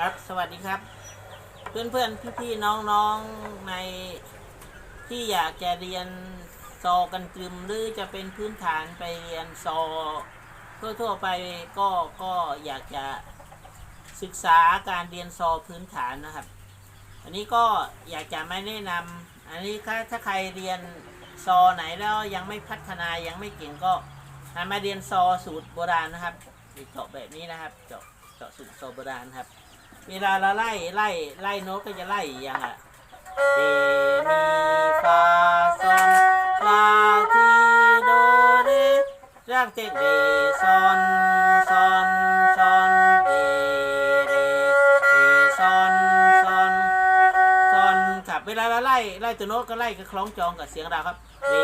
ครับ สวัสดีครับ เพื่อนเพื่อนพี่พี่ๆน้องในที่อยากจะเรียนซอกันกลึมหรือจะเป็นพื้นฐานไปเรียนซอทั่วๆไปก็ก็อยากจะศึกษาการเรียนซอพื้นฐานนะครับ อันนี้ก็อยากจะไม่แนะนำอันนี้ถ้าถ้าใครเรียนซอไหนแล้วยังไม่พัฒนายังไม่เก่งก็หันมาเรียนซอสูตรโบราณนะครับเจาะแบบนี้นะครับเจาะเจาะสูตรซอโบราณครับ เวลาเราไล่ไล่ไล่โน้ตก็จะไล่อย่างอะเดมีฟาซอนลาทีโดเรรากเตเดซอนซอนซอนเดเรเดซอนซอนซอนครับเวลาเราไล่ไล่ตัวโน้ตก็ไล่ก็คล้องจองกับเสียงเราครับเด